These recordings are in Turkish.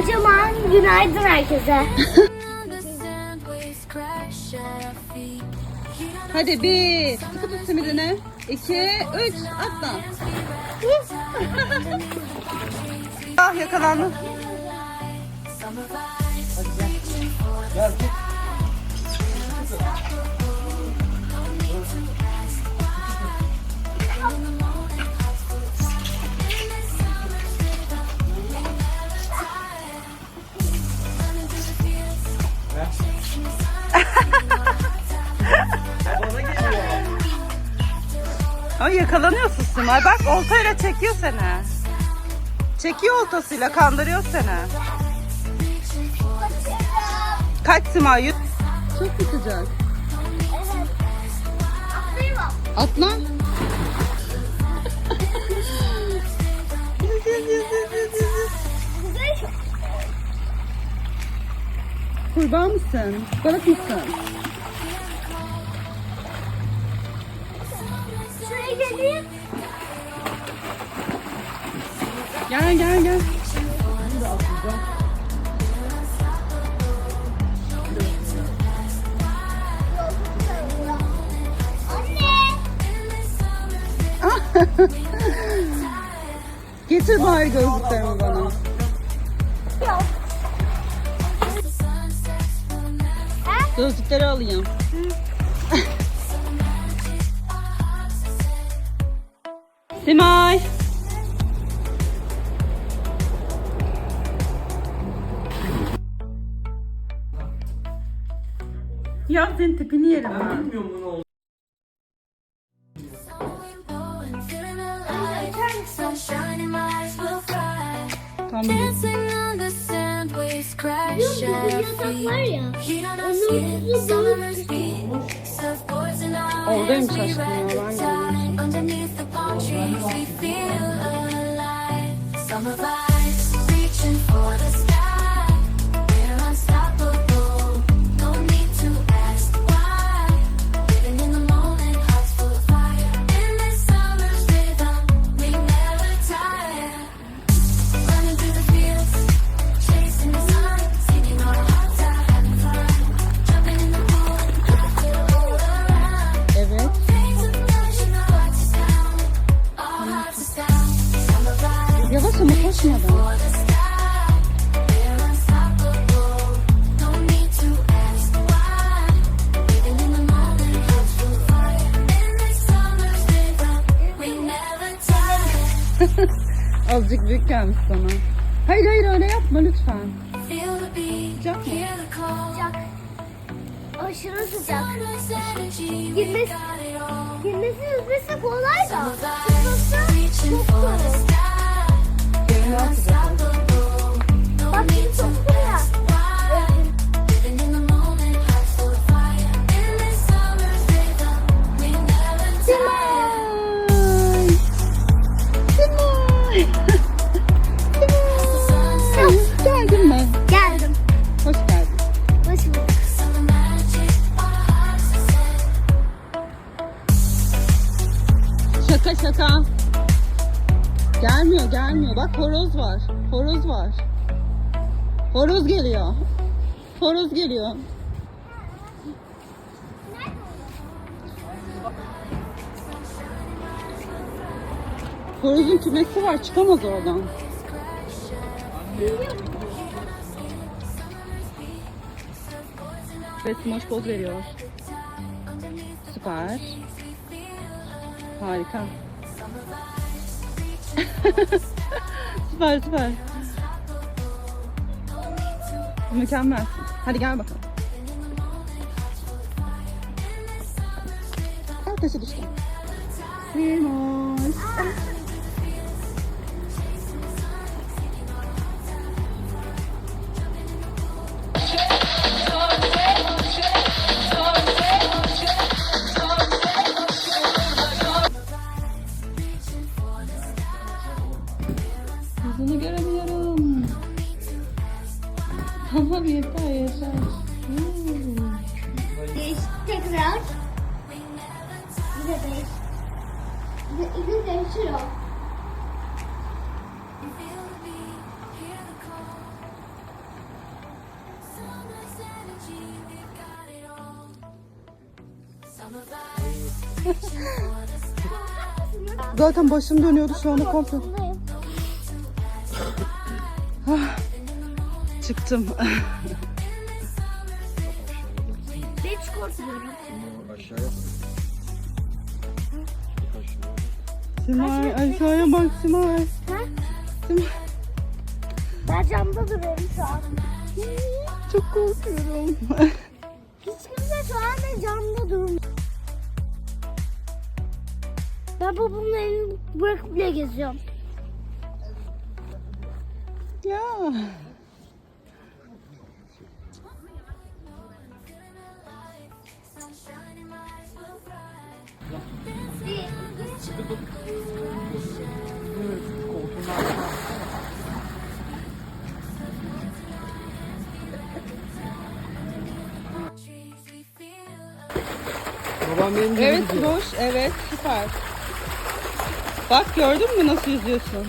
Kocaman günaydın herkese. Hadi bir. Sıkı tut simidini. İki, üç. Atla. ah yakalandım. Ay yakalanıyorsun Simay. Bak oltayla çekiyor seni. Çekiyor oltasıyla kandırıyor seni. Kaç Simay? Çok mu sıcak? Atla. Kurbağa mısın? Balık mısın? Gel gel gel. Getir bari gözlüklerimi bana. Yok. Gözlükleri alayım. Simay. Ya senin tipini yerim ben. Tamam. Dancing on the sand waves crash at our feet. Heat on we never tire. Azıcık büyük gelmiş sana. Hayır hayır öyle yapma lütfen. Sıcak mı? Sıcak. Aşırı sıcak. Girmesi, girmesi yüzmesi kolay da. Reaching çok for unstoppable. No need to wait. Horoz var. Horoz var. Horoz geliyor. Horoz geliyor. Horozun kümesi var. Çıkamaz oradan. Ve smash poz veriyor. Süper. Harika. süper süper. Mükemmel. Hadi gel bakalım. Al taşı düştü. Simoş. Yeter yeter yeter. Beş tekrar. Bir de beş. Bir de değişir o. Zaten başım dönüyordu şu anda komple. Çıktım. Ben hiç korkmuyorum. Aşağıya. Simay aşağıya bak Simay. Ha? Simay. Ben camda duruyorum şu an. Çok korkuyorum. Hiç kimse şu anda camda durmuyor. Ben babamın elini bırakıp bile geziyorum. ya. Babam benim gibi Evet gidiyor. boş. Evet süper. Bak gördün mü nasıl yüzüyorsun?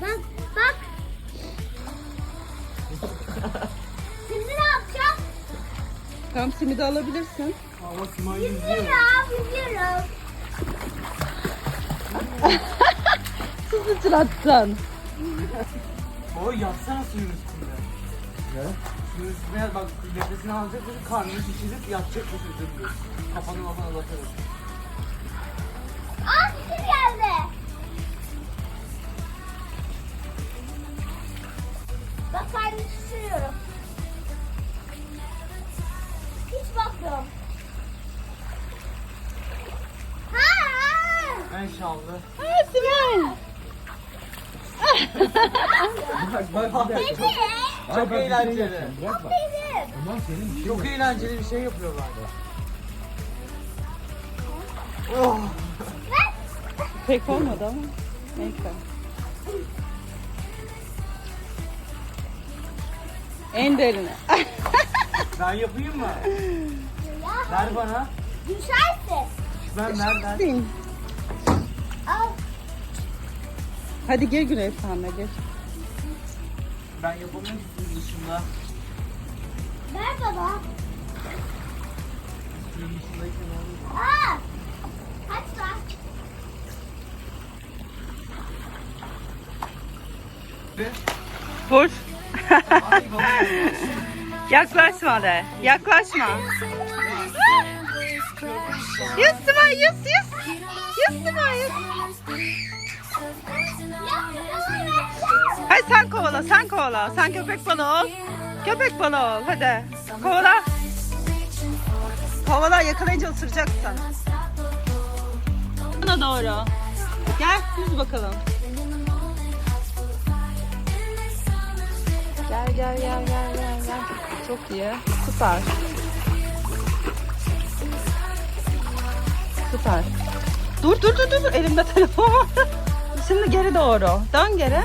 Bak bak. Şimdi ne yapacağım? Tam simidi alabilirsin. Ama Simay yüzüyor. Yüzüyorum. Su sıçrattın. O yatsana suyun üstünde. Ne? Suyun üstünde yat bak nefesini alacak karnını şişirip yatacak bu suyun Kafanı kafana batarız. Şallı. Ha Simay. Bak bak Çok bak, bir şey eğlenceli. Bırak bak. Benim. Tamam senin bir şey Çok yok. eğlenceli bir şey yapıyorlar. Oh. Pek olmadı ama. Neyse. En derine. Ben yapayım mı? Ver bana. düşersin. Ben ver Hadi gir Güney sen de gir. Ben yapamıyorum suyun dışında. Ver baba. Suyun dışındayken. Aa! Vur. Yaklaşma de. Yaklaşma. Yüz Simay yüz yüz. Yüz sen kovala sen köpek balığı ol. Köpek balığı ol hadi. Kovala. Kovala yakalayınca ısıracaksın. Bana doğru. Gel yüz bakalım. Gel gel gel gel gel gel. Çok iyi. Süper. Süper. Dur dur dur dur. Elimde telefon. Şimdi geri doğru. Dön geri.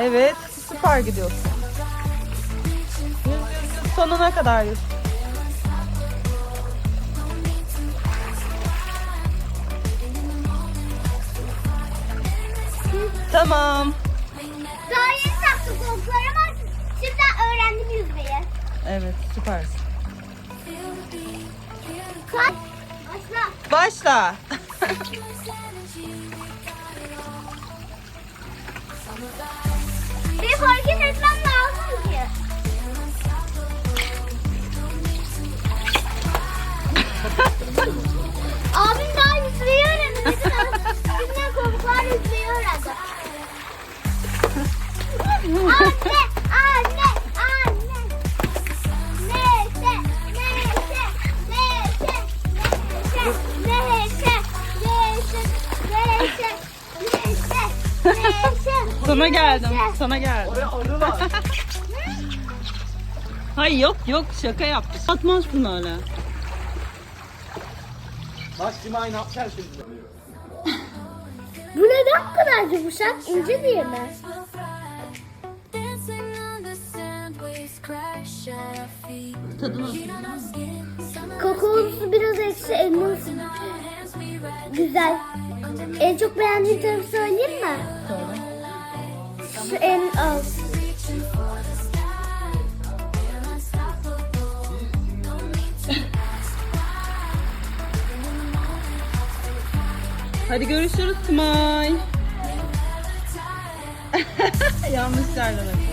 Evet. Süper gidiyorsun. Yüz yüz yüz. Sonuna kadar yüz. Tamam. Daha yeni taktım koltukları ama şimdiden öğrendim yüzmeyi. Evet süpersin. Kaç. Başla. Başla. Bir hareket etmem lazım ki. Abim daha yüzmeyi geldim. Sana geldim. Oraya arı var. Hayır yok yok şaka yaptı. Atmazsın öyle. Bak Simay ne yapacak şimdi? Bu neden bu kadar yumuşak? İnce değil mi? Summer Kakaolusu biraz ekşi, ride güzel. En çok beğendiğim tarafı söyleyeyim mi? Burası en az. Hadi görüşürüz Kımay. Yanlış yerden